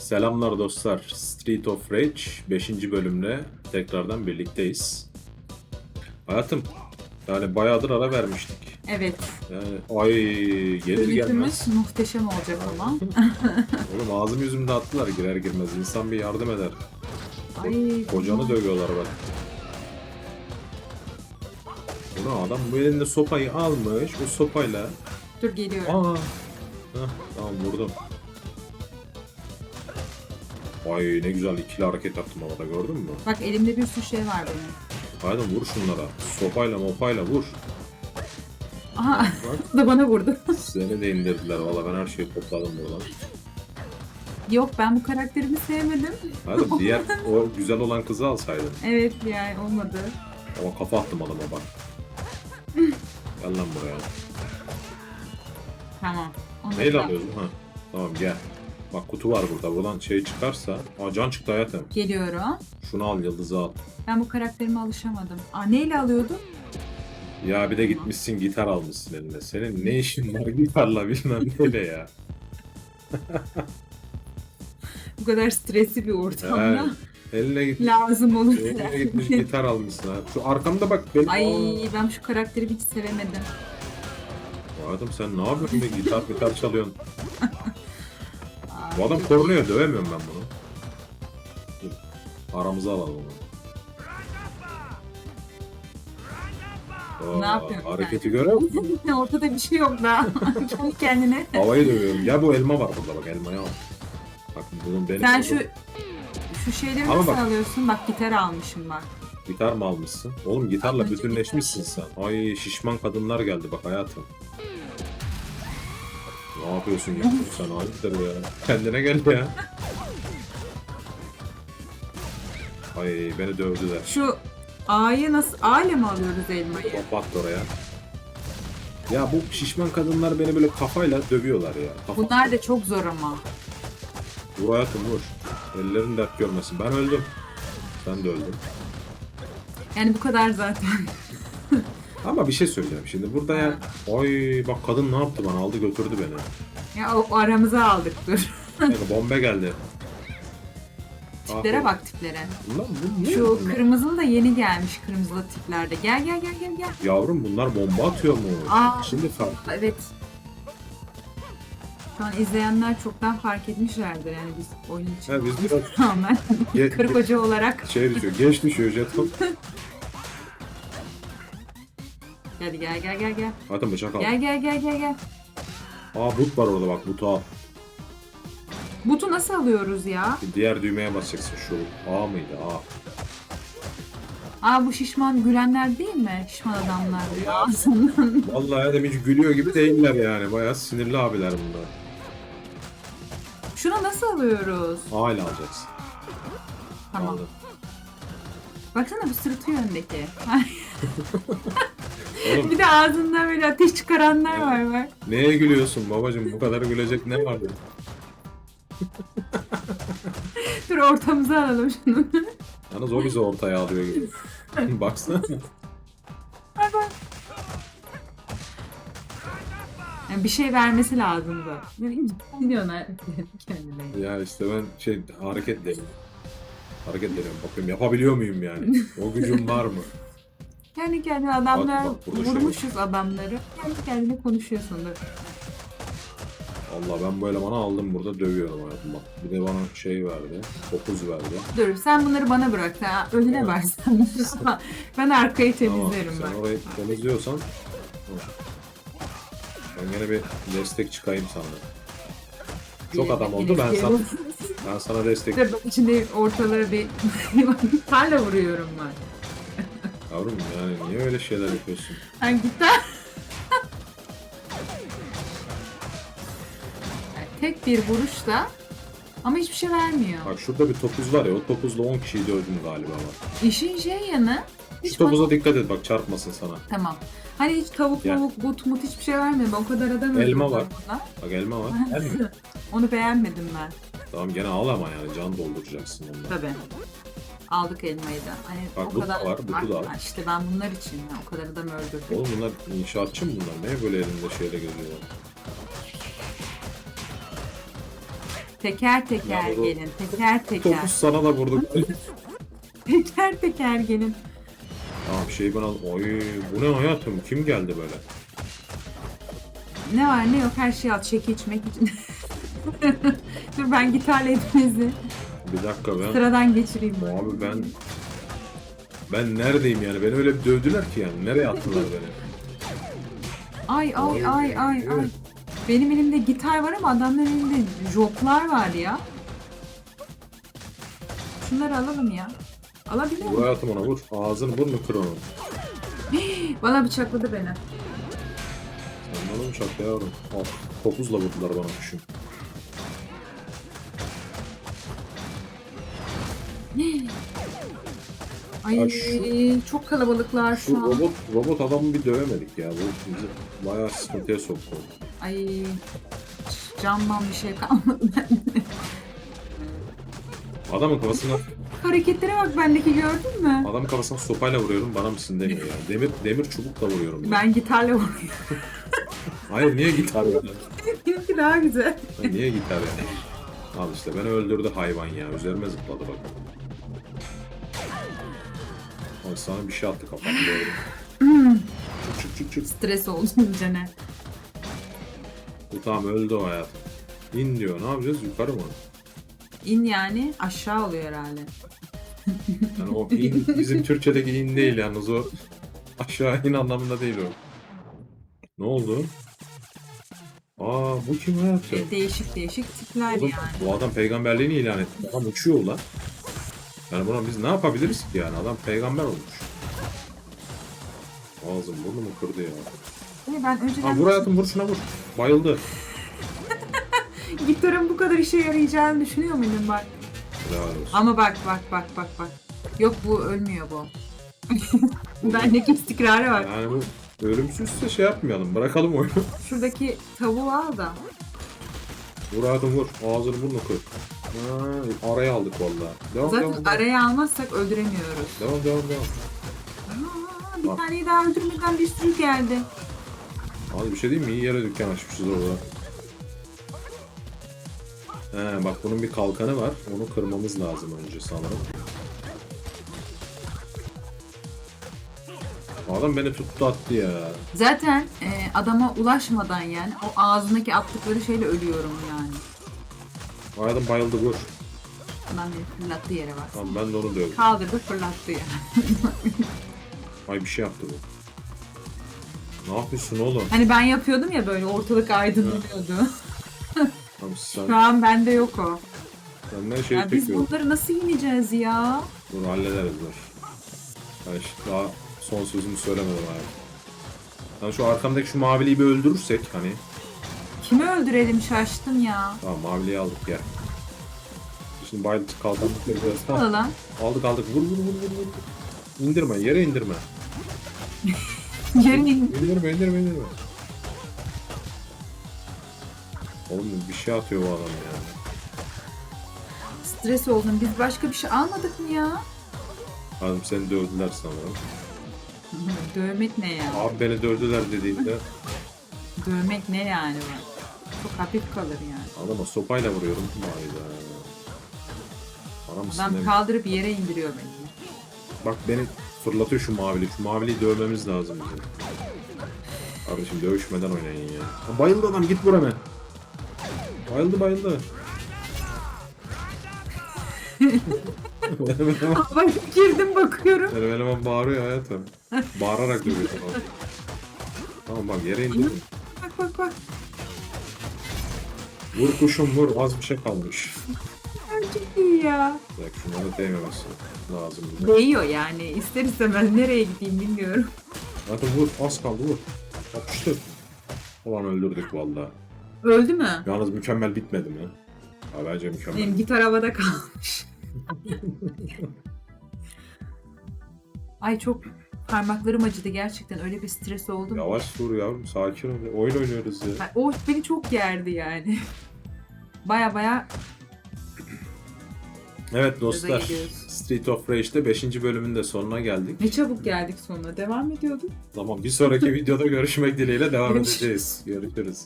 Selamlar dostlar. Street of Rage 5. bölümle tekrardan birlikteyiz. Hayatım, yani bayağıdır ara vermiştik. Evet. Yani ay gelir gelmez. Bölümümüz muhteşem olacak ama. Oğlum ağzım yüzümde attılar girer girmez. İnsan bir yardım eder. Ay. Kocanı dövüyorlar bak. Ulan adam bu elinde sopayı almış. Bu sopayla. Dur geliyorum. Aa. Heh, tamam vurdum. Ay ne güzel ikili hareket yaptım havada gördün mü? Bak elimde bir sürü şey var benim. Haydi vur şunlara. Sopayla mopayla vur. Aha Bak da bana vurdu. seni de indirdiler. Valla ben her şeyi topladım buradan. Yok ben bu karakterimi sevmedim. Haydi diğer o güzel olan kızı alsaydın. Evet yani olmadı. Ama kafa attım adama bak. Gel lan buraya. Tamam. Neyle alıyorsun? Ha. Tamam gel. Bak kutu var burada. Buradan şey çıkarsa. Aa can çıktı hayatım. Geliyorum. Şunu al yıldızı al. Ben bu karakterime alışamadım. Aa neyle alıyordun? Ya bir de gitmişsin gitar almışsın eline. Senin ne işin var gitarla bilmem neyle ya. Bu kadar stresli bir ortamda Evet. Eline gitmiş, lazım olur. eline gitmiş gitar almışsın ha. Şu arkamda bak benim. Ay ben şu karakteri hiç sevemedim. Adam sen ne yapıyorsun gitar gitar çalıyorsun. Bu adam korunuyor dövemiyorum ben bunu. Dur, Aramıza alalım onu. Ne Aa, yapıyorsun Hareketi görüyor musun? Ortada bir şey yok daha. Kendi kendine. Havayı dövüyorum. Ya bu elma var burada bak elmaya al. Bak bunun benim Sen şu şu şeyleri Ama nasıl bak- alıyorsun? Bak gitar almışım bak. gitar mı almışsın? Oğlum gitarla Önce bütünleşmişsin sen. Ay şişman kadınlar geldi bak hayatım. Ne yapıyorsun ya? sen hayırdır ya? Kendine gel ya. Ay beni dövdüler. Şu A'yı nasıl A ile mi alıyoruz elmayı? Kapat oraya. Ya bu şişman kadınlar beni böyle kafayla dövüyorlar ya. Kafa. Bunlar da çok zor ama. Vur hayatım vur. Ellerin dert görmesin. Ben öldüm. Sen de öldün. Yani bu kadar zaten. Ama bir şey söyleyeceğim şimdi. Burada ya... Oy bak kadın ne yaptı bana? Aldı götürdü beni. Ya o aramıza aldık dur. Yani bombe geldi. Tiplere Aferin. bak tiplere. Ulan bu ne? Şu bunlar? kırmızılı da yeni gelmiş kırmızılı tiplerde. Gel gel gel gel gel. Yavrum bunlar bomba atıyor mu? Aa. Şimdi fark. Evet. Şu an izleyenler çoktan fark etmişlerdir yani biz oyun için. Ha, biz biraz Tamamen karı koca olarak. şey düşüyor. Geç düşüyor jeton. gel gel gel gel. Zaten bıçak al. Gel gel gel gel gel. Aa but var orada bak butu al. Butu nasıl alıyoruz ya? Diğer düğmeye basacaksın şu. A mıydı? A. Aa bu şişman gülenler değil mi? Şişman adamlar. Ağzından. Vallahi adam hiç gülüyor gibi değiller yani. Bayağı sinirli abiler bunlar. Şunu nasıl alıyoruz? A ile alacaksın. Tamam. Aldın. Baksana bu sırıtıyor öndeki. Oğlum bir de ağzından böyle ateş çıkaranlar var bak. neye gülüyorsun babacım? Bu kadar gülecek ne var? Dur ortamıza alalım şunu. Yalnız o bizi ortaya alıyor gibi. Baksana. Bak bak. Yani bir şey vermesi lazımdı. Ne diyorsun kendine? Ya işte ben şey hareket dedim. Hareket dedim. Bakayım yapabiliyor muyum yani? O gücüm var mı? Kendi kendine adamlar Bak, bak, burada şey vurmuşuz adamları. Kendi kendine konuşuyorsundur. Allah ben bu elemanı aldım burada dövüyorum hayatım bak. Bir de bana şey verdi. 9 verdi. Dur sen bunları bana bırak. Sen önüne ver sen. ben arkayı Tamam temizlerim sen ben. orayı temizliyorsan tamam. ben gene bir destek çıkayım sana. Çok adam oldu ben sana, ben sana destek bak içinde ortalara bir tarla vuruyorum ben. Yavrum yani niye öyle şeyler yapıyorsun? Sen git lan. Yani tek bir vuruşla ama hiçbir şey vermiyor. Bak şurada bir topuz var ya o topuzla 10 kişiyi dövdüm galiba bak. İşin şey yanı Şu hiç topuza bana- dikkat et bak çarpmasın sana. Tamam. Hani hiç tavuk Gel. mavuk but mut hiçbir şey vermiyor. Ben o kadar adam Elma var. buna. Bak elma var. Elma. Onu beğenmedim ben. tamam gene al ama yani can dolduracaksın ondan. Tabii. Aldık elmayı da. Hani Bak, o kadar da var, butu da var. İşte ben bunlar için ya, o kadar adam öldürdüm. Oğlum bunlar inşaatçı mı bunlar? Niye böyle elinde şeyle geziyorlar? Teker teker Ya bu- gelin. Teker teker. Topuz sana da vurduk. Teker teker gelin. tamam şey bana... Oy bu ne hayatım? Kim geldi böyle? Ne var ne yok her şeyi al. Çekiç mekiç. Dur ben gitarla hepinizi Bir dakika ben... sıradan geçireyim. Abi ben... Ben neredeyim yani? Beni öyle bir dövdüler ki yani. Nereye attılar beni? Ay ay ay ay evet. ay. Benim elimde gitar var ama adamların elinde joklar var ya. Şunları alalım ya. Alabilir Vur miyim? hayatım ona vur. Ağzını burnunu kır onu. Bana bıçakladı beni. Sen bana mı çaktı yavrum? Al. Topuzla vurdular bana düşün. Ay Ya şu- çok kalabalıklar Şu şu an. robot, robot adamı bir dövemedik ya. Bu bizi bayağı sıkıntıya soktu. Ay canman bir şey kalmadı. Adamın kafasına, Hareketlere bak bendeki gördün mü? adamın kafasına sopayla vuruyorum bana mısın demiyor ya. Demir, demir çubukla vuruyorum. Ben... Ben gitarla vuruyorum. Hayır niye gitar ya? Benimki daha güzel. Niye gitar ya? Al işte beni öldürdü hayvan ya. Üzerime zıpladı bak. Al sana bir şey attı kafamda doğru. çık çık çık çık. Stres oldum Cene. Bu tamam öldü o hayat. İn diyor. Ne yapacağız? Yukarı mı? İn yani aşağı oluyor herhalde. Yani o in, bizim Türkçedeki in değil yalnız o aşağı in anlamında değil o. Ne oldu? Aa bu kim hayatım? E, değişik değişik tipler Oğlum, yani. bu adam peygamberliğini ilan etti. Adam uçuyor ulan. Yani buna biz ne yapabiliriz ki yani? Adam peygamber olmuş. Ağzım burnu mu kırdı ya? Ama ben Ha önceden vur hayatım vur şuna vur. Bayıldı. gitarın bu kadar işe yarayacağını düşünüyor muydun bak? Helal olsun. Ama bak bak bak bak bak. Yok bu ölmüyor bu. Bendeki istikrara bak. Yani bu ölümsüzse şey yapmayalım. Bırakalım oyunu. Şuradaki tavuğu al da. vur hayatım vur. Ağzını burnunu kır. Ha, araya aldık vallahi. Devam Zaten devam. devam. araya almazsak öldüremiyoruz. Devam devam devam. Aa, bir Bak. taneyi daha öldürmeden bir sürü geldi. Abi bir şey diyeyim mi? İyi yere dükkan açmışız orada. He bak bunun bir kalkanı var. Onu kırmamız lazım önce sanırım. Adam beni tuttu attı ya. Zaten e, adama ulaşmadan yani o ağzındaki attıkları şeyle ölüyorum yani. Adam bayıldı vur. Beni fırlattı yere bak. Tamam ben de onu dövdüm. Kaldırdı fırlattı yani. Ay bir şey yaptı bu. Ne yapıyorsun oğlum? Hani ben yapıyordum ya böyle ortalık aydınlanıyordu. Tamam sen, Şu an bende yok o. senden şey Ya biz bunları nasıl yeneceğiz ya? Dur hallederiz dur. Ben işte daha son sözümü söylemedim abi. Yani şu arkamdaki şu maviliği bir öldürürsek hani. Öldürelim şaştım ya. Tamam maviliği aldık gel. Şimdi bayıldı kalkanlık biraz. Tamam. Al lan. Aldık aldık vur vur vur vur vur. İndirme yere indirme. Yerin İndirme indirme indirme. Oğlum bir şey atıyor bu adam ya. stres oldum. Biz başka bir şey almadık mı ya? Adam seni dövdüler sanırım. Dövmek ne ya? Abi beni dövdüler dediğinde Dövmek ne yani bu? Çok hafif kalır yani. adama sopayla vuruyorum. Hayda. Bana mısın Adam demiyor. kaldırıp yere indiriyor beni. Bak beni fırlatıyor şu mavili. Şu maviliyi dövmemiz lazım bizim. Kardeşim dövüşmeden oynayın ya. Ha, bayıldı adam git hemen. Bayıldı bayıldı. benim eleman, Bak girdim bakıyorum. benim eleman bağırıyor hayatım. Bağırarak dövüyor tamam. Tamam bak yere indirdim. Bak bak bak. Vur kuşum vur az bir şey kalmış. Çok iyi ya. Bak şunlara değmemesi lazım. bize. Değiyor yani. İster istemez nereye gideyim bilmiyorum. Zaten vur az kaldı vur. Yapıştır. Ulan öldürdük vallahi. Öldü mü? Yalnız mükemmel bitmedi mi? Ha, bence mükemmel. Benim gitar havada kalmış. Ay çok parmaklarım acıdı gerçekten. Öyle bir stres oldum. Yavaş vur yavrum sakin ol. Oyun oynuyoruz ya. Ay, O beni çok gerdi yani. Baya baya Evet dostlar geliyoruz. Street of Rage'de 5. bölümün de sonuna geldik. ne çabuk geldik sonuna. Devam ediyorduk. Tamam bir sonraki videoda görüşmek dileğiyle devam Görüşürüz. edeceğiz. Görüşürüz.